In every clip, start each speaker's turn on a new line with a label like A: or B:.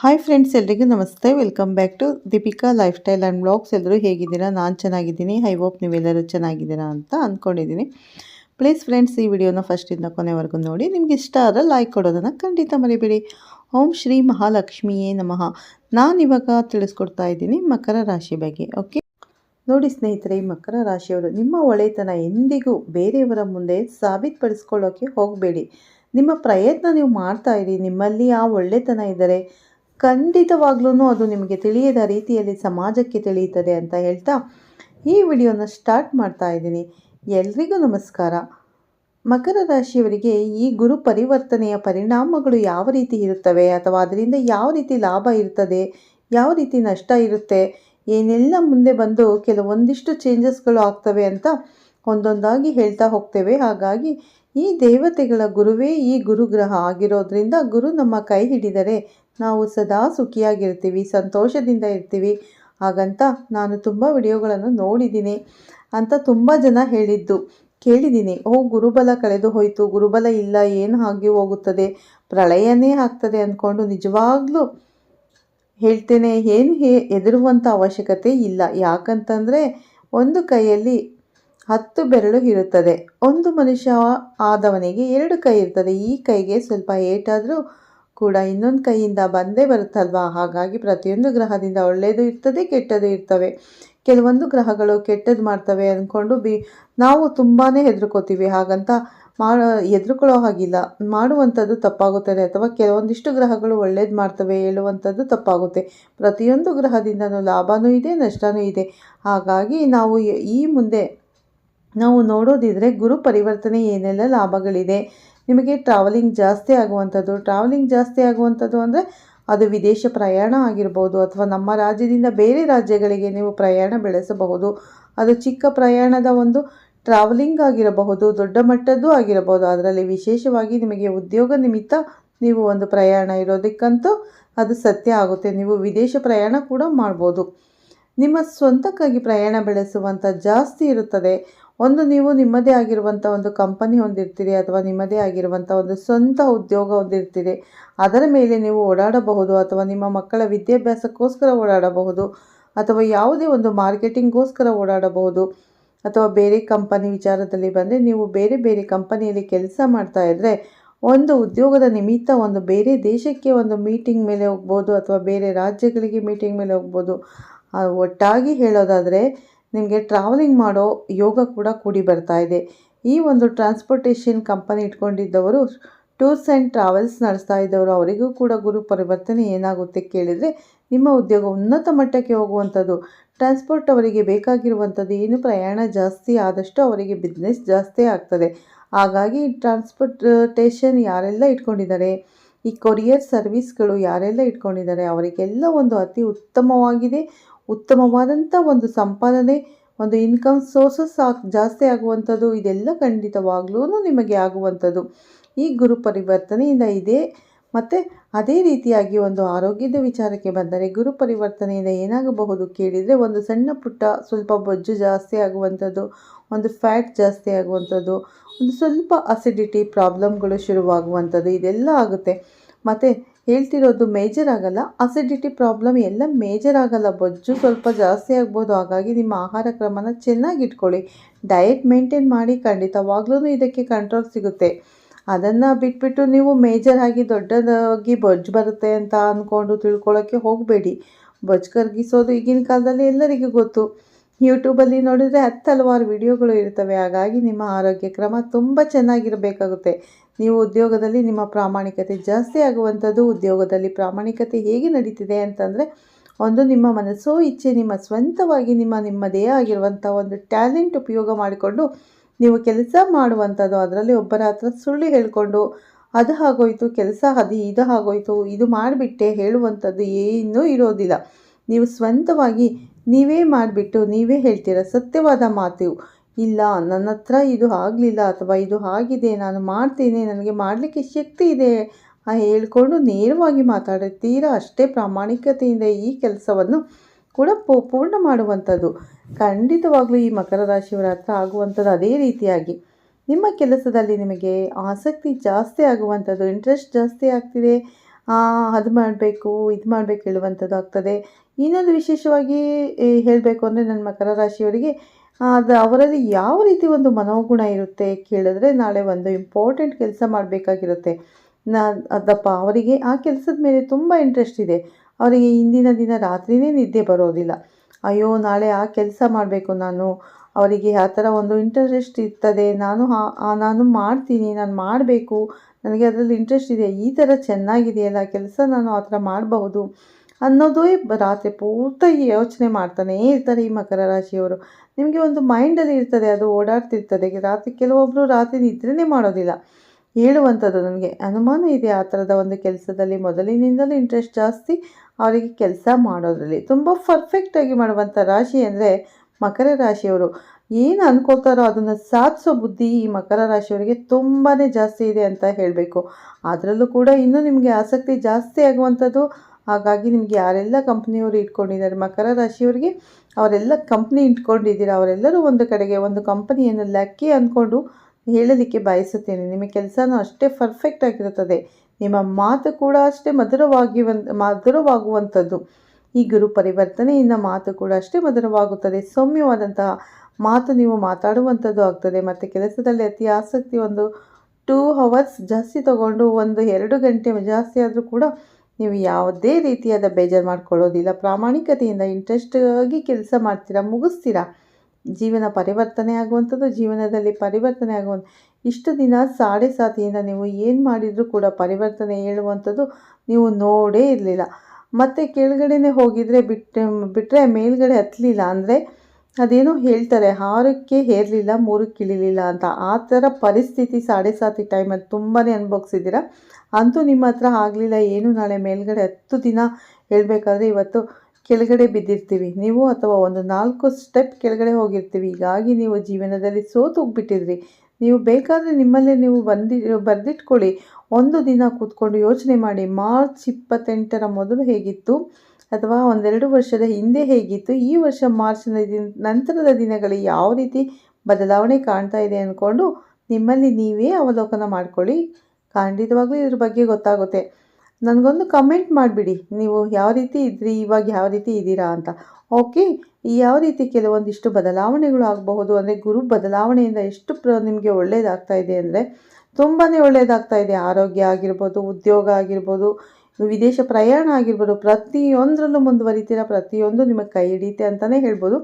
A: Hi friends ಎಲ್ರಿಗೂ ನಮಸ್ತೆ. Welcome back to Deepika lifestyle and blogs ಎಲ್ಲರೂ ಹೇಗಿದ್ದೀರಾ? ನಾನು ಚೆನ್ನಾಗಿದ್ದೀನಿ. ಐ ಹೋಪ್ ನೀವೆಲ್ಲರೂ ಚೆನ್ನಾಗಿದ್ದೀರಾ ಅಂತ ಅಂದ್ಕೊಂಡಿದ್ದೀನಿ ಪ್ಲೀಸ್ ಫ್ರೆಂಡ್ಸ್ ಈ ವಿಡಿಯೋನ ಫಸ್ಟಿಂದ ಕೊನೆವರೆಗೂ ನೋಡಿ. ನಿಮ್ಗೆ ಇಷ್ಟ ಆದರೆ ಲೈಕ್ ಕೊಡೋದನ್ನು ಖಂಡಿತ ಮರಿಬೇಡಿ. ಓಂ ಶ್ರೀ ಮಹಾಲಕ್ಷ್ಮಿಯೇ ನಮಃ. ನಾನು ಇವಾಗ ತಿಳಿಸ್ಕೊಡ್ತಾ ಇದ್ದೀನಿ ಮಕರ ರಾಶಿ ಬಗ್ಗೆ ಓಕೆ ನೋಡಿ ಸ್ನೇಹಿತರೆ, ಈ ಮಕರ ರಾಶಿಯವರು ನಿಮ್ಮ ಒಳ್ಳೆತನ ಎಂದಿಗೂ ಬೇರೆಯವರ ಮುಂದೆ ಸಾಬೀತುಪಡಿಸ್ಕೊಳ್ಳೋಕ್ಕೆ ಹೋಗಬೇಡಿ. ನಿಮ್ಮ ಪ್ರಯತ್ನ ನೀವು ಮಾಡ್ತಾ ಇರಿ. ನಿಮ್ಮಲ್ಲಿ ಆ ಒಳ್ಳೆತನ ಇದ್ದರೆ ಖಂಡಿತವಾಗ್ಲೂ ಅದು ನಿಮಗೆ ತಿಳಿಯದ ರೀತಿಯಲ್ಲಿ ಸಮಾಜಕ್ಕೆ ತಿಳಿಯುತ್ತದೆ ಅಂತ ಹೇಳ್ತಾ ಈ ವಿಡಿಯೋನ ಸ್ಟಾರ್ಟ್ ಮಾಡ್ತಾ ಇದ್ದೀನಿ. ಎಲ್ರಿಗೂ ನಮಸ್ಕಾರ. ಮಕರ ರಾಶಿಯವರಿಗೆ ಈ ಗುರು ಪರಿವರ್ತನೆಯ ಪರಿಣಾಮಗಳು ಯಾವ ರೀತಿ ಇರುತ್ತವೆ ಅಥವಾ ಅದರಿಂದ ಯಾವ ರೀತಿ ಲಾಭ ಇರ್ತದೆ, ಯಾವ ರೀತಿ ನಷ್ಟ ಇರುತ್ತೆ, ಏನೆಲ್ಲ ಮುಂದೆ ಬಂದು ಕೆಲವೊಂದಿಷ್ಟು ಚೇಂಜಸ್ಗಳು ಆಗ್ತವೆ ಅಂತ ಒಂದೊಂದಾಗಿ ಹೇಳ್ತಾ ಹೋಗ್ತೇವೆ. ಹಾಗಾಗಿ ಈ ದೇವತೆಗಳ ಗುರುವೇ ಈ ಗುರುಗ್ರಹ ಆಗಿರೋದ್ರಿಂದ ಗುರು ನಮ್ಮ ಕೈ ಹಿಡಿದರೆ ನಾವು ಸದಾ ಸುಖಿಯಾಗಿರ್ತೀವಿ, ಸಂತೋಷದಿಂದ ಇರ್ತೀವಿ. ಹಾಗಂತ ನಾನು ತುಂಬ ವಿಡಿಯೋಗಳನ್ನು ನೋಡಿದ್ದೀನಿ ಅಂತ ತುಂಬ ಜನ ಹೇಳಿದ್ದು. ಕೇಳಿದ್ದೀನಿ, ಓ ಗುರುಬಲ ಕಳೆದು ಹೋಯಿತು, ಗುರುಬಲ ಇಲ್ಲ, ಏನು ಆಗಿ ಹೋಗುತ್ತದೆ? ಪ್ರಳಯನೇ ಆಗ್ತದೆ ಅಂದ್ಕೊಂಡು ನಿಜವಾಗ್ಲೂ ಹೇಳ್ತೇನೆ, ಏನು ಹೇ ಹೆದರುವಂಥ ಅವಶ್ಯಕತೆ ಇಲ್ಲ. ಯಾಕಂತಂದರೆ ಒಂದು ಕೈಯಲ್ಲಿ ಹತ್ತು ಬೆರಳು ಇರುತ್ತದೆ. ಒಂದು ಮನುಷ್ಯ ಆದವನಿಗೆ ಎರಡು ಕೈ ಇರ್ತದೆ. ಈ ಕೈಗೆ ಸ್ವಲ್ಪ ಏಟಾದರೂ ಕೂಡ ಇನ್ನೊಂದು ಕೈಯಿಂದ ಬಂದೇ ಬರುತ್ತಲ್ವಾ? ಹಾಗಾಗಿ ಪ್ರತಿಯೊಂದು ಗ್ರಹದಿಂದ ಒಳ್ಳೆಯದು ಇರ್ತದೆ ಕೆಟ್ಟದ್ದು ಇರ್ತವೆ. ಕೆಲವೊಂದು ಗ್ರಹಗಳು ಕೆಟ್ಟದ್ದು ಮಾಡ್ತವೆ ಅಂದ್ಕೊಂಡು ಬಿ, ನಾವು ತುಂಬಾ ಹೆದರ್ಕೋತೀವಿ. ಹಾಗಂತ ಮಾ, ಹೆದರ್ಕೊಳ್ಳೋ ಹಾಗಿಲ್ಲ. ಮಾಡುವಂಥದ್ದು ತಪ್ಪಾಗುತ್ತದೆ ಅಥವಾ ಕೆಲವೊಂದಿಷ್ಟು ಗ್ರಹಗಳು ಒಳ್ಳೇದು ಮಾಡ್ತವೆ ಹೇಳುವಂಥದ್ದು ತಪ್ಪಾಗುತ್ತೆ. ಪ್ರತಿಯೊಂದು ಗ್ರಹದಿಂದನೂ ಲಾಭವೂ ಇದೆ ನಷ್ಟವೂ ಇದೆ. ಹಾಗಾಗಿ ನಾವು ಈ ಮುಂದೆ, ನಾವು ನೋಡೋದಿದ್ರೆ ಗುರು ಪರಿವರ್ತನೆ ಏನೆಲ್ಲ ಲಾಭಗಳಿದೆ? ನಿಮಗೆ ಟ್ರಾವೆಲಿಂಗ್ ಜಾಸ್ತಿ ಆಗುವಂಥದ್ದು ಟ್ರಾವೆಲಿಂಗ್ ಜಾಸ್ತಿ ಆಗುವಂಥದ್ದು ಅಂದರೆ ಅದು ವಿದೇಶ ಪ್ರಯಾಣ ಆಗಿರ್ಬೋದು ಅಥವಾ ನಮ್ಮ ರಾಜ್ಯದಿಂದ ಬೇರೆ ರಾಜ್ಯಗಳಿಗೆ ನೀವು ಪ್ರಯಾಣ ಬೆಳೆಸಬಹುದು. ಅದು ಚಿಕ್ಕ ಪ್ರಯಾಣದ ಒಂದು ಟ್ರಾವೆಲಿಂಗ್ ಆಗಿರಬಹುದು, ದೊಡ್ಡ ಮಟ್ಟದ್ದು ಆಗಿರಬಹುದು. ಅದರಲ್ಲಿ ವಿಶೇಷವಾಗಿ ನಿಮಗೆ ಉದ್ಯೋಗ ನಿಮಿತ್ತ ನೀವು ಒಂದು ಪ್ರಯಾಣ ಇರೋದಕ್ಕಂತೂ ಅದು ಸತ್ಯ ಆಗುತ್ತೆ. ನೀವು ವಿದೇಶ ಪ್ರಯಾಣ ಕೂಡ ಮಾಡ್ಬೋದು. ನಿಮ್ಮ ಸ್ವಂತಕ್ಕಾಗಿ ಪ್ರಯಾಣ ಬೆಳೆಸುವಂಥ ಜಾಸ್ತಿ ಇರುತ್ತದೆ. ಒಂದು ನೀವು ನಿಮ್ಮದೇ ಆಗಿರುವಂಥ ಒಂದು ಕಂಪನಿ ಹೊಂದಿರ್ತೀರಿ ಅಥವಾ ನಿಮ್ಮದೇ ಆಗಿರುವಂಥ ಒಂದು ಸ್ವಂತ ಉದ್ಯೋಗ ಹೊಂದಿರ್ತೀರಿ. ಅದರ ಮೇಲೆ ನೀವು ಓಡಾಡಬಹುದು ಅಥವಾ ನಿಮ್ಮ ಮಕ್ಕಳ ವಿದ್ಯಾಭ್ಯಾಸಕ್ಕೋಸ್ಕರ ಓಡಾಡಬಹುದು ಅಥವಾ ಯಾವುದೇ ಒಂದು ಮಾರ್ಕೆಟಿಂಗ್ಗೋಸ್ಕರ ಓಡಾಡಬಹುದು ಅಥವಾ ಬೇರೆ ಕಂಪನಿ ವಿಚಾರದಲ್ಲಿ ಬಂದರೆ ನೀವು ಬೇರೆ ಬೇರೆ ಕಂಪನಿಯಲ್ಲಿ ಕೆಲಸ ಮಾಡ್ತಾ ಇದ್ದರೆ ಒಂದು ಉದ್ಯೋಗದ ನಿಮಿತ್ತ ಒಂದು ಬೇರೆ ದೇಶಕ್ಕೆ ಒಂದು ಮೀಟಿಂಗ್ ಮೇಲೆ ಹೋಗ್ಬೋದು ಅಥವಾ ಬೇರೆ ರಾಜ್ಯಗಳಿಗೆ ಮೀಟಿಂಗ್ ಮೇಲೆ ಹೋಗ್ಬೋದು. ಒಟ್ಟಾಗಿ ಹೇಳೋದಾದರೆ, ನಿಮಗೆ ಟ್ರಾವೆಲಿಂಗ್ ಮಾಡೋ ಯೋಗ ಕೂಡ ಕೂಡಿ ಬರ್ತಾ ಇದೆ. ಈ ಒಂದು ಟ್ರಾನ್ಸ್ಪೋರ್ಟೇಷನ್ ಕಂಪನಿ ಇಟ್ಕೊಂಡಿದ್ದವರು ಟೂರ್ಸ್ ಆ್ಯಂಡ್ ಟ್ರಾವೆಲ್ಸ್ ನಡೆಸ್ತಾ ಇದ್ದವರು, ಅವರಿಗೂ ಕೂಡ ಗುರು ಪರಿವರ್ತನೆ ಏನಾಗುತ್ತೆ ಕೇಳಿದರೆ, ನಿಮ್ಮ ಉದ್ಯೋಗ ಉನ್ನತ ಮಟ್ಟಕ್ಕೆ ಹೋಗುವಂಥದ್ದು. ಟ್ರಾನ್ಸ್ಪೋರ್ಟ್ ಅವರಿಗೆ ಬೇಕಾಗಿರುವಂಥದ್ದು ಏನು? ಪ್ರಯಾಣ ಜಾಸ್ತಿ ಆದಷ್ಟು ಅವರಿಗೆ ಬಿಸ್ನೆಸ್ ಜಾಸ್ತಿ ಆಗ್ತದೆ. ಹಾಗಾಗಿ ಟ್ರಾನ್ಸ್ಪೋರ್ಟೇಷನ್ ಯಾರೆಲ್ಲ ಇಟ್ಕೊಂಡಿದ್ದಾರೆ, ಈ ಕೊರಿಯರ್ ಸರ್ವಿಸ್ಗಳು ಯಾರೆಲ್ಲ ಇಟ್ಕೊಂಡಿದ್ದಾರೆ, ಅವರಿಗೆಲ್ಲ ಒಂದು ಅತಿ ಉತ್ತಮವಾಗಿದೆ. ಉತ್ತಮವಾದಂಥ ಒಂದು ಸಂಪಾದನೆ, ಒಂದು ಇನ್ಕಮ್ ಸೋರ್ಸಸ್ ಜಾಸ್ತಿ ಆಗುವಂಥದ್ದು ಇದೆಲ್ಲ ಖಂಡಿತವಾಗ್ಲೂ ನಿಮಗೆ ಆಗುವಂಥದ್ದು. ಈ ಗುರು ಪರಿವರ್ತನೆಯಿಂದ ಇದೆ. ಮತ್ತು ಅದೇ ರೀತಿಯಾಗಿ ಒಂದು ಆರೋಗ್ಯದ ವಿಚಾರಕ್ಕೆ ಬಂದರೆ ಗುರು ಪರಿವರ್ತನೆಯಿಂದ ಏನಾಗಬಹುದು ಕೇಳಿದರೆ ಒಂದು ಸಣ್ಣ ಪುಟ್ಟ ಸ್ವಲ್ಪ ಬೊಜ್ಜು ಜಾಸ್ತಿ ಆಗುವಂಥದ್ದು, ಒಂದು ಫ್ಯಾಟ್ ಜಾಸ್ತಿ ಆಗುವಂಥದ್ದು, ಒಂದು ಸ್ವಲ್ಪ ಅಸಿಡಿಟಿ ಪ್ರಾಬ್ಲಮ್ಗಳು ಶುರುವಾಗುವಂಥದ್ದು ಇದೆಲ್ಲ ಆಗುತ್ತೆ. ಮತ್ತು ಹೇಳ್ತಿರೋದು ಮೇಜರ್ ಆಗಲ್ಲ. ಅಸಿಡಿಟಿ ಪ್ರಾಬ್ಲಮ್ ಎಲ್ಲ ಮೇಜರ್ ಆಗಲ್ಲ ಬೊಜ್ಜು. ಸ್ವಲ್ಪ ಜಾಸ್ತಿ ಆಗ್ಬೋದು. ಹಾಗಾಗಿ ನಿಮ್ಮ ಆಹಾರ ಕ್ರಮನ ಚೆನ್ನಾಗಿ ಇಟ್ಕೊಳ್ಳಿ ಡಯಟ್ ಮೇಂಟೈನ್ ಮಾಡಿ ಖಂಡಿತವಾಗ್ಲೂ ಇದಕ್ಕೆ ಕಂಟ್ರೋಲ್ ಸಿಗುತ್ತೆ. ಅದನ್ನು ಬಿಟ್ಬಿಟ್ಟು ನೀವು ಮೇಜರ್ ಆಗಿ ದೊಡ್ಡದಾಗಿ ಬೊಜ್ಜು ಬರುತ್ತೆ ಅಂತ ಅಂದ್ಕೊಂಡು ತಿಳ್ಕೊಳ್ಳೋಕ್ಕೆ ಹೋಗಬೇಡಿ. ಬೊಜ್ಜು ಕರಗಿಸೋದು ಈಗಿನ ಕಾಲದಲ್ಲಿ ಎಲ್ಲರಿಗೂ ಗೊತ್ತು. ಯೂಟ್ಯೂಬಲ್ಲಿ ನೋಡಿದರೆ ಹತ್ತು ಹಲವಾರು ವಿಡಿಯೋಗಳು ಇರ್ತವೆ. ಹಾಗಾಗಿ ನಿಮ್ಮ ಆರೋಗ್ಯ ಕ್ರಮ ತುಂಬ ಚೆನ್ನಾಗಿರಬೇಕಾಗುತ್ತೆ. ನೀವು ಉದ್ಯೋಗದಲ್ಲಿ ನಿಮ್ಮ ಪ್ರಾಮಾಣಿಕತೆ ಜಾಸ್ತಿ ಆಗುವಂಥದ್ದು ಉದ್ಯೋಗದಲ್ಲಿ ಪ್ರಾಮಾಣಿಕತೆ ಹೇಗೆ ನಡೀತಿದೆ ಅಂತಂದರೆ ಒಂದು ನಿಮ್ಮ ಮನಸ್ಸೋ ಇಚ್ಛೆ, ನಿಮ್ಮ ಸ್ವಂತವಾಗಿ ನಿಮ್ಮ ನಿಮ್ಮದೇ ಆಗಿರುವಂಥ ಒಂದು ಟ್ಯಾಲೆಂಟ್ ಉಪಯೋಗ ಮಾಡಿಕೊಂಡು ನೀವು ಕೆಲಸ ಮಾಡುವಂಥದ್ದು ಅದರಲ್ಲಿ ಒಬ್ಬರ ಹತ್ರ ಸುಳ್ಳು ಹೇಳಿಕೊಂಡು ಅದು ಆಗೋಯ್ತು, ಕೆಲಸ ಅದು ಇದು ಆಗೋಯ್ತು, ಇದು ಮಾಡಿಬಿಟ್ಟೆ ಹೇಳುವಂಥದ್ದು ಏನೂ ಇರೋದಿಲ್ಲ. ನೀವು ಸ್ವಂತವಾಗಿ ನೀವೇ ಮಾಡಿಬಿಟ್ಟು ನೀವೇ ಹೇಳ್ತೀರ ಸತ್ಯವಾದ ಮಾತು. ಇಲ್ಲ, ನನ್ನ ಹತ್ರ ಇದು ಆಗಲಿಲ್ಲ ಅಥವಾ ಇದು ಆಗಿದೆ, ನಾನು ಮಾಡ್ತೀನಿ, ನನಗೆ ಮಾಡಲಿಕ್ಕೆ ಶಕ್ತಿ ಇದೆ ಹೇಳಿಕೊಂಡು ನೇರವಾಗಿ ಮಾತಾಡುತ್ತೀರಾ? ಅಷ್ಟೇ ಪ್ರಾಮಾಣಿಕತೆಯಿಂದ ಈ ಕೆಲಸವನ್ನು ಕೂಡ ಪೂರ್ಣ ಮಾಡುವಂಥದ್ದು. ಖಂಡಿತವಾಗಲೂ ಈ ಮಕರ ರಾಶಿಯವರ ಹತ್ರ ಆಗುವಂಥದ್ದು ಅದೇ ರೀತಿಯಾಗಿ. ನಿಮ್ಮ ಕೆಲಸದಲ್ಲಿ ನಿಮಗೆ ಆಸಕ್ತಿ ಜಾಸ್ತಿ ಆಗುವಂಥದ್ದು ಇಂಟ್ರೆಸ್ಟ್ ಜಾಸ್ತಿ ಆಗ್ತಿದೆ. ಅದು ಮಾಡಬೇಕು, ಇದು ಮಾಡಬೇಕು ಹೇಳುವಂಥದ್ದು ಆಗ್ತದೆ. ಇನ್ನೊಂದು ವಿಶೇಷವಾಗಿ ಹೇಳಬೇಕು ಅಂದರೆ ನನ್ನ ಮಕರ ರಾಶಿಯವರಿಗೆ, ಅದು ಅವರಲ್ಲಿ ಯಾವ ರೀತಿ ಒಂದು ಮನೋಗುಣ ಇರುತ್ತೆ ಕೇಳಿದ್ರೆ ನಾಳೆ ಒಂದು ಇಂಪಾರ್ಟೆಂಟ್ ಕೆಲಸ ಮಾಡಬೇಕಾಗಿರುತ್ತೆ. ನಾ, ಅದಪ್ಪ, ಅವರಿಗೆ ಆ ಕೆಲಸದ ಮೇಲೆ ತುಂಬ ಇಂಟ್ರೆಸ್ಟ್ ಇದೆ. ಅವರಿಗೆ ಇಂದಿನ ದಿನ ರಾತ್ರಿಯೇ ನಿದ್ದೆ ಬರೋದಿಲ್ಲ. ಅಯ್ಯೋ, ನಾಳೆ ಆ ಕೆಲಸ ಮಾಡಬೇಕು ನಾನು. ಅವರಿಗೆ ಆ ಥರ ಒಂದು ಇಂಟ್ರೆಸ್ಟ್ ಇರ್ತದೆ. ನಾನು ನಾನು ಮಾಡ್ತೀನಿ, ನಾನು ಮಾಡಬೇಕು. ನನಗೆ ಅದರಲ್ಲಿ ಇಂಟ್ರೆಸ್ಟ್ ಇದೆ. ಈ ಥರ ಚೆನ್ನಾಗಿದೆಯಲ್ಲ, ಕೆಲಸ ನಾನು ಆ ಥರ ಮಾಡಬಹುದು. ಅನ್ನೋದೇ ರಾತ್ರಿ ಪೂರ್ತಿ ಯೋಚನೆ ಮಾಡ್ತಾನೇ ಇರ್ತಾರೆ ಈ ಮಕರ ರಾಶಿಯವರು. ನಿಮಗೆ ಒಂದು ಮೈಂಡಲ್ಲಿ ಇರ್ತದೆ, ಅದು ಓಡಾಡ್ತಿರ್ತದೆ. ರಾತ್ರಿ ಕೆಲವೊಬ್ಬರು ರಾತ್ರಿ ನಿದ್ರೆ ಮಾಡೋದಿಲ್ಲ. ಹೇಳುವಂಥದ್ದು ನನಗೆ ಅನುಮಾನ ಇದೆ ಆ ಥರದ ಒಂದು ಕೆಲಸದಲ್ಲಿ ಮೊದಲಿನಿಂದಲೂ ಇಂಟ್ರೆಸ್ಟ್ ಜಾಸ್ತಿ ಅವರಿಗೆ ಕೆಲಸ ಮಾಡೋದರಲ್ಲಿ. ತುಂಬ ಪರ್ಫೆಕ್ಟಾಗಿ ಮಾಡುವಂಥ ರಾಶಿ ಅಂದರೆ ಮಕರ ರಾಶಿಯವರು. ಏನು ಅನ್ಕೋತಾರೋ ಅದನ್ನು ಸಾಧಿಸೋ ಬುದ್ಧಿ ಈ ಮಕರ ರಾಶಿಯವರಿಗೆ ತುಂಬಾ ಜಾಸ್ತಿ ಇದೆ ಅಂತ ಹೇಳಬೇಕು. ಅದರಲ್ಲೂ ಕೂಡ ಇನ್ನೂ ನಿಮಗೆ ಆಸಕ್ತಿ ಜಾಸ್ತಿ ಆಗುವಂಥದ್ದು ಹಾಗಾಗಿ ನಿಮಗೆ ಯಾರೆಲ್ಲ ಕಂಪ್ನಿಯವರು ಇಟ್ಕೊಂಡಿದ್ದಾರೆ, ಮಕರ ರಾಶಿಯವರಿಗೆ ಅವರೆಲ್ಲ ಕಂಪ್ನಿ ಇಟ್ಕೊಂಡಿದ್ದೀರ, ಅವರೆಲ್ಲರೂ ಒಂದು ಕಡೆಗೆ ಒಂದು ಕಂಪನಿಯನ್ನು ಲಕ್ಕಿ ಅಂದ್ಕೊಂಡು ಹೇಳಲಿಕ್ಕೆ ಬಯಸುತ್ತೇನೆ. ನಿಮ್ಮ ಕೆಲಸನೂ ಅಷ್ಟೇ ಪರ್ಫೆಕ್ಟ್ ಆಗಿರುತ್ತದೆ. ನಿಮ್ಮ ಮಾತು ಕೂಡ ಅಷ್ಟೇ ಮಧುರವಾಗಿ ಮಧುರವಾಗುವಂಥದ್ದು. ಈ ಗುರು ಪರಿವರ್ತನೆಯಿಂದ ಮಾತು ಕೂಡ ಅಷ್ಟೇ ಮಧುರವಾಗುತ್ತದೆ. ಸೌಮ್ಯವಾದಂತಹ ಮಾತು ನೀವು ಮಾತಾಡುವಂಥದ್ದು ಆಗ್ತದೆ. ಮತ್ತು ಕೆಲಸದಲ್ಲಿ ಅತಿ ಆಸಕ್ತಿ ಒಂದು ಟೂ ಅವರ್ಸ್ ಜಾಸ್ತಿ ತಗೊಂಡು ಒಂದು ಎರಡು ಗಂಟೆ ಜಾಸ್ತಿ ಆದರೂ ಕೂಡ ನೀವು ಯಾವುದೇ ರೀತಿಯಾದ ಬೇಜಾರು ಮಾಡ್ಕೊಳ್ಳೋದಿಲ್ಲ, ಪ್ರಾಮಾಣಿಕತೆಯಿಂದ ಇಂಟ್ರೆಸ್ಟಾಗಿ ಕೆಲಸ ಮಾಡ್ತೀರಾ, ಮುಗಿಸ್ತೀರಾ? ಜೀವನ ಪರಿವರ್ತನೆ ಆಗುವಂಥದ್ದು, ಜೀವನದಲ್ಲಿ ಪರಿವರ್ತನೆ ಆಗುವಂಥ ಇಷ್ಟು ದಿನ ಸಾಡೆ ಸಾತಿಯಿಂದ ನೀವು ಏನು ಮಾಡಿದರೂ ಕೂಡ ಪರಿವರ್ತನೆ ಹೇಳುವಂಥದ್ದು ನೀವು ನೋಡೇ ಇರಲಿಲ್ಲ. ಮತ್ತು ಕೆಳಗಡೆನೇ ಹೋಗಿದರೆ ಬಿಟ್ಟು ಬಿಟ್ಟರೆ ಮೇಲ್ಗಡೆ ಹತ್ತಲಿಲ್ಲ ಅಂದರೆ ಅದೇನೋ ಹೇಳ್ತಾರೆ, ಆರಕ್ಕೆ ಹೇರಲಿಲ್ಲ, ಮೂರಕ್ಕೆ ಇಳಿಲಿಲ್ಲ ಅಂತ. ಆ ಥರ ಪರಿಸ್ಥಿತಿ ಸಾಡೆ ಸಾತಿ ಟೈಮಲ್ಲಿ ತುಂಬಾ ಅನುಭವಿಸಿದ್ದೀರ? ಅಂತೂ ನಿಮ್ಮ ಹತ್ರ ಆಗಲಿಲ್ಲ, ಏನು ನಾಳೆ ಮೇಲ್ಗಡೆ ಹತ್ತು ದಿನ ಹೇಳಬೇಕಾದ್ರೆ ಇವತ್ತು ಕೆಳಗಡೆ ಬಿದ್ದಿರ್ತೀವಿ. ನೀವು ಅಥವಾ ಒಂದು ನಾಲ್ಕು ಸ್ಟೆಪ್ ಕೆಳಗಡೆ ಹೋಗಿರ್ತೀವಿ. ಹೀಗಾಗಿ ನೀವು ಜೀವನದಲ್ಲಿ ಸೋತು ಹೋಗ್ಬಿಟ್ಟಿದ್ರಿ. ನೀವು ಬೇಕಾದರೆ ನಿಮ್ಮಲ್ಲೇ ನೀವು ಬಂದಿ, ಬರೆದಿಟ್ಕೊಳ್ಳಿ. ಒಂದು ದಿನ ಕೂತ್ಕೊಂಡು ಯೋಚನೆ ಮಾಡಿ, ಮಾರ್ಚ್ ಇಪ್ಪತ್ತೆಂಟರ ಮೊದಲು ಹೇಗಿತ್ತು? ಅಥವಾ ಒಂದೆರಡು ವರ್ಷದ ಹಿಂದೆ ಹೇಗಿತ್ತು? ಈ ವರ್ಷ ಮಾರ್ಚ್ನ ದಿನ, ನಂತರದ ದಿನಗಳಲ್ಲಿ ಯಾವ ರೀತಿ ಬದಲಾವಣೆ ಕಾಣ್ತಾ ಇದೆ ಅಂದ್ಕೊಂಡು ನಿಮ್ಮಲ್ಲಿ ನೀವೇ ಅವಲೋಕನ ಮಾಡ್ಕೊಳ್ಳಿ. ಖಂಡಿತವಾಗ್ಲೂ ಇದ್ರ ಬಗ್ಗೆ ಗೊತ್ತಾಗುತ್ತೆ. ನನಗೊಂದು ಕಮೆಂಟ್ ಮಾಡಿಬಿಡಿ. ನೀವು ಯಾವ ರೀತಿ ಇದ್ರಿ, ಇವಾಗ ಯಾವ ರೀತಿ ಇದ್ದೀರಾ ಅಂತ. ಓಕೆ ಯಾವ ರೀತಿ ಕೆಲವೊಂದಿಷ್ಟು ಬದಲಾವಣೆಗಳು ಆಗಬಹುದು ಅಂದರೆ ಗುರು ಬದಲಾವಣೆಯಿಂದ ಎಷ್ಟು ಪ್ರ ನಿಮಗೆ ಒಳ್ಳೆಯದಾಗ್ತಾ ಇದೆ ಅಂದರೆ ತುಂಬಾ ಒಳ್ಳೆಯದಾಗ್ತಾ ಇದೆ. ಆರೋಗ್ಯ ಆಗಿರ್ಬೋದು, ಉದ್ಯೋಗ ಆಗಿರ್ಬೋದು, ವಿದೇಶ ಪ್ರಯಾಣ ಆಗಿರ್ಬೋದು, ಪ್ರತಿಯೊಂದರಲ್ಲೂ ಮುಂದುವರಿತೀರ, ಪ್ರತಿಯೊಂದು ನಿಮಗೆ ಕೈ ಹಿಡಿಯುತ್ತೆ ಅಂತಲೇ ಹೇಳ್ಬೋದು.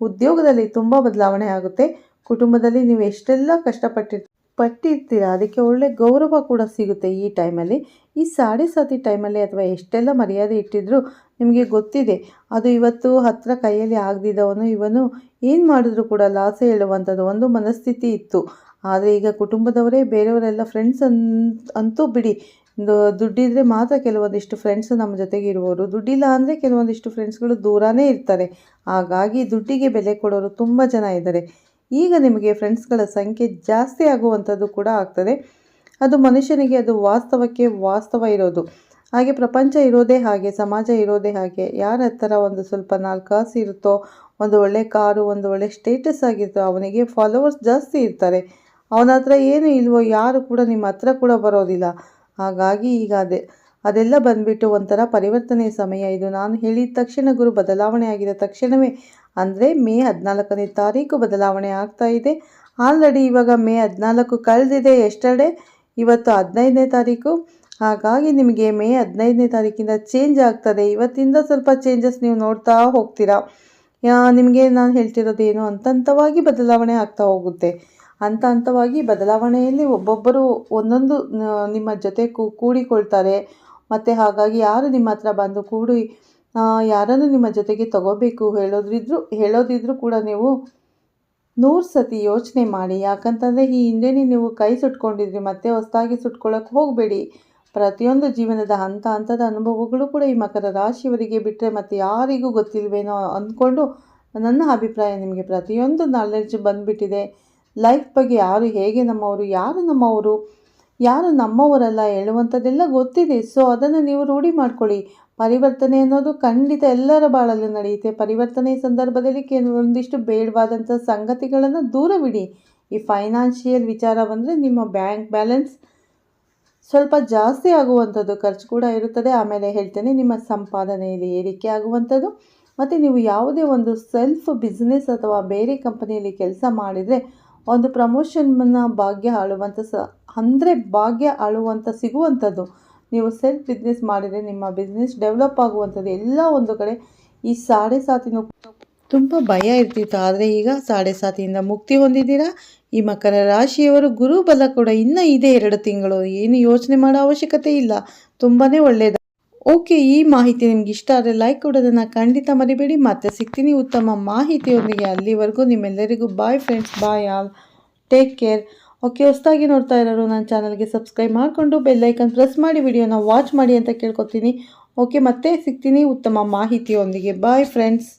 A: ಉದ್ಯೋಗದಲ್ಲಿ ತುಂಬ ಬದಲಾವಣೆ ಆಗುತ್ತೆ. ಕುಟುಂಬದಲ್ಲಿ ನೀವು ಎಷ್ಟೆಲ್ಲ ಕಷ್ಟಪಟ್ಟಿರ್ ಪಟ್ಟಿರ್ತೀರ? ಅದಕ್ಕೆ ಒಳ್ಳೆ ಗೌರವ ಕೂಡ ಸಿಗುತ್ತೆ ಈ ಟೈಮಲ್ಲಿ. ಈ ಸಾಡೆ ಸಾತಿ ಟೈಮಲ್ಲಿ ಅಥವಾ ಎಷ್ಟೆಲ್ಲ ಮರ್ಯಾದೆ ಇಟ್ಟಿದ್ರು ನಿಮಗೆ ಗೊತ್ತಿದೆ. ಅದು ಇವತ್ತು ಹತ್ತಿರ ಕೈಯಲ್ಲಿ ಆಗದಿದ್ದವನು ಇವನು ಏನು ಮಾಡಿದ್ರು ಕೂಡ ಲಾಸ ಹೇಳುವಂಥದ್ದು ಒಂದು ಮನಸ್ಥಿತಿ ಇತ್ತು. ಆದರೆ ಈಗ ಕುಟುಂಬದವರೇ ಬೇರೆಯವರೆಲ್ಲ ಫ್ರೆಂಡ್ಸ್ ಅಂತೂ ಬಿಡಿ. ದುಡ್ಡಿದ್ರೆ ಮಾತ್ರ ಕೆಲವೊಂದಿಷ್ಟು ಫ್ರೆಂಡ್ಸ್ ನಮ್ಮ ಜೊತೆಗೆ ಇರುವವರು. ದುಡ್ಡಿಲ್ಲ ಅಂದರೆ ಕೆಲವೊಂದಿಷ್ಟು ಫ್ರೆಂಡ್ಸ್ಗಳು ದೂರನೇ ಇರ್ತಾರೆ. ಹಾಗಾಗಿ ದುಡ್ಡಿಗೆ ಬೆಲೆ ಕೊಡೋರು ತುಂಬ ಜನ ಇದ್ದಾರೆ. ಈಗ ನಿಮಗೆ ಫ್ರೆಂಡ್ಸ್ಗಳ ಸಂಖ್ಯೆ ಜಾಸ್ತಿ ಆಗುವಂಥದ್ದು ಕೂಡ ಆಗ್ತದೆ. ಅದು ಮನುಷ್ಯನಿಗೆ ಅದು ವಾಸ್ತವಕ್ಕೆ ವಾಸ್ತವ ಇರೋದು. ಹಾಗೆ ಪ್ರಪಂಚ ಇರೋದೇ ಹಾಗೆ, ಸಮಾಜ ಇರೋದೇ ಹಾಗೆ, ಯಾರ ಹತ್ರ ಒಂದು ಸ್ವಲ್ಪ ನಾಲ್ಕು ಕಾಸು ಇರುತ್ತೋ, ಒಂದು ಒಳ್ಳೆ ಕಾರು, ಒಂದು ಒಳ್ಳೆ ಸ್ಟೇಟಸ್ ಆಗಿರ್ತೋ ಅವನಿಗೆ ಫಾಲೋವರ್ಸ್ ಜಾಸ್ತಿ ಇರ್ತಾರೆ. ಅವನ ಹತ್ರ ಏನು ಇಲ್ವೋ, ಯಾರು ಕೂಡ ನಿಮ್ಮ ಹತ್ರ ಕೂಡ ಬರೋದಿಲ್ಲ. ಹಾಗಾಗಿ ಈಗ ಅದೇ. ಅದೆಲ್ಲ ಬಂದುಬಿಟ್ಟು ಒಂಥರ ಪರಿವರ್ತನೆ ಸಮಯ. ಇದು ನಾನು ಹೇಳಿದ ತಕ್ಷಣ ಗುರು ಬದಲಾವಣೆ ಆಗಿದ ತಕ್ಷಣವೇ ಅಂದರೆ ಮೇ ಹದಿನಾಲ್ಕನೇ ತಾರೀಕು ಬದಲಾವಣೆ ಆಗ್ತಾ ಇದೆ. ಆಲ್ರೆಡಿ ಇವಾಗ ಮೇ ಹದಿನಾಲ್ಕು ಕಳೆದಿದೆ ಎಷ್ಟರ್ಡೆ ಇವತ್ತು ಹದಿನೈದನೇ ತಾರೀಕು. ಹಾಗಾಗಿ ನಿಮಗೆ ಮೇ ಹದಿನೈದನೇ ತಾರೀಕಿಂದ ಚೇಂಜ್ ಆಗ್ತದೆ. ಇವತ್ತಿಂದ ಸ್ವಲ್ಪ ಚೇಂಜಸ್ ನೀವು ನೋಡ್ತಾ ಹೋಗ್ತೀರಾ? ನಿಮಗೆ ನಾನು ಹೇಳ್ತಿರೋದೇನು ಹಂತವಾಗಿ ಬದಲಾವಣೆ ಆಗ್ತಾ ಹೋಗುತ್ತೆ. ಹಂತ ಹಂತವಾಗಿ ಬದಲಾವಣೆಯಲ್ಲಿ ಒಬ್ಬೊಬ್ಬರು ಒಂದೊಂದು ನಿಮ್ಮ ಜೊತೆ ಕೂಡಿಕೊಳ್ತಾರೆ. ಮತ್ತು ಹಾಗಾಗಿ ಯಾರು ನಿಮ್ಮ ಹತ್ರ ಬಂದು ಕೂಡಿ ಯಾರನ್ನು ನಿಮ್ಮ ಜೊತೆಗೆ ತಗೋಬೇಕು ಹೇಳೋದ್ರಿದ್ರು, ಹೇಳೋದಿದ್ರು ಕೂಡ ನೀವು ನೂರು ಸತಿ ಯೋಚನೆ ಮಾಡಿ. ಯಾಕಂತಂದರೆ ಈ ಹಿಂದೆನೇ ನೀವು ಕೈ ಸುಟ್ಕೊಂಡಿದ್ರಿ, ಮತ್ತೆ ಹೊಸದಾಗಿ ಸುಟ್ಕೊಳ್ಳೋಕೆ ಹೋಗಬೇಡಿ. ಪ್ರತಿಯೊಂದು ಜೀವನದ ಹಂತ ಹಂತದ ಅನುಭವಗಳು ಕೂಡ ಈ ಮಕರ ರಾಶಿಯವರಿಗೆ ಬಿಟ್ಟರೆ ಮತ್ತು ಯಾರಿಗೂ ಗೊತ್ತಿಲ್ವೇನೋ ಅಂದ್ಕೊಂಡು ನನ್ನ ಅಭಿಪ್ರಾಯ ನಿಮಗೆ ಪ್ರತಿಯೊಂದು ನಾಲೆಡ್ಜ್ ಬಂದುಬಿಟ್ಟಿದೆ. ಲೈಫ್ ಬಗ್ಗೆ ಯಾರು ಹೇಗೆ ನಮ್ಮವರು, ಯಾರು ನಮ್ಮವರು ಯಾರು ನಮ್ಮವರಲ್ಲ ಹೇಳುವಂಥದ್ದೆಲ್ಲ ಗೊತ್ತಿದೆ. ಸೊ ಅದನ್ನು ನೀವು ರೂಢಿ ಮಾಡ್ಕೊಳ್ಳಿ. ಪರಿವರ್ತನೆ ಅನ್ನೋದು ಖಂಡಿತ ಎಲ್ಲರ ಬಾಳಲ್ಲೂ ನಡೆಯುತ್ತೆ. ಪರಿವರ್ತನೆ ಸಂದರ್ಭದಲ್ಲಿ ಕೆಲವೊಂದಿಷ್ಟು ಬೇಡವಾದಂಥ ಸಂಗತಿಗಳನ್ನು ದೂರವಿಡಿ ಈ ಫೈನಾನ್ಷಿಯಲ್ ವಿಚಾರ ಬಂದರೆ ನಿಮ್ಮ ಬ್ಯಾಂಕ್ ಬ್ಯಾಲೆನ್ಸ್ ಸ್ವಲ್ಪ ಜಾಸ್ತಿ ಆಗುವಂಥದ್ದು ಖರ್ಚು ಕೂಡ ಇರುತ್ತದೆ. ಆಮೇಲೆ ಹೇಳ್ತೇನೆ, ನಿಮ್ಮ ಸಂಪಾದನೆಯಲ್ಲಿ ಏರಿಕೆ ಆಗುವಂಥದ್ದು. ಮತ್ತು ನೀವು ಯಾವುದೇ ಒಂದು ಸೆಲ್ಫ್ ಬಿಸ್ನೆಸ್ ಅಥವಾ ಬೇರೆ ಕಂಪನಿಯಲ್ಲಿ ಕೆಲಸ ಮಾಡಿದರೆ ಒಂದು ಪ್ರಮೋಷನ್ನ ಭಾಗ್ಯ ಆಳುವಂಥ ಸ, ಅಂದರೆ ಭಾಗ್ಯ ಆಳುವಂಥ ಸಿಗುವಂಥದ್ದು. ನೀವು ಸೆಲ್ಫ್ ಬಿಸ್ನೆಸ್ ಮಾಡಿದರೆ ನಿಮ್ಮ ಬಿಸ್ನೆಸ್ ಡೆವಲಪ್ ಆಗುವಂಥದ್ದು. ಎಲ್ಲ ಒಂದು ಕಡೆ ಈ ಸಾಡೆ ಸಾತಿನ ತುಂಬ ಭಯ ಇರ್ತಿತ್ತು. ಆದರೆ ಈಗ ಸಾಡೆ ಸಾತಿಯಿಂದ ಮುಕ್ತಿ ಹೊಂದಿದ್ದೀರಾ? ಈ ಮಕರ ರಾಶಿಯವರು ಗುರು ಬಲ ಕೂಡ ಇನ್ನೂ ಇದೆ ಎರಡು ತಿಂಗಳು. ಏನು ಯೋಚನೆ ಮಾಡೋ ಅವಶ್ಯಕತೆ ಇಲ್ಲ. ತುಂಬಾ ಒಳ್ಳೆಯದು ಓಕೆ, ಈ ಮಾಹಿತಿ ನಿಮ್ಗೆ ಇಷ್ಟ ಆದರೆ ಲೈಕ್ ಕೊಡೋದನ್ನು ಖಂಡಿತ ಮರಿಬೇಡಿ. ಮತ್ತೆ ಸಿಗ್ತೀನಿ ಉತ್ತಮ ಮಾಹಿತಿಯೊಂದಿಗೆ ಅಲ್ಲಿವರೆಗೂ ನಿಮ್ಮೆಲ್ಲರಿಗೂ. Bye friends bye all take care okay ಹೊಸದಾಗಿ ನೋಡ್ತಾ ಇರೋರು ನನ್ನ ಚಾನಲ್ಗೆ ಸಬ್ಸ್ಕ್ರೈಬ್ ಮಾಡಿಕೊಂಡು ಬೆಲ್ಲೈಕನ್ ಪ್ರೆಸ್ ಮಾಡಿ ವಿಡಿಯೋನ ವಾಚ್ ಮಾಡಿ ಅಂತ ಕೇಳ್ಕೊತೀನಿ. ಓಕೆ ಮತ್ತೆ ಸಿಗ್ತೀನಿ ಉತ್ತಮ ಮಾಹಿತಿಯೊಂದಿಗೆ. Bye friends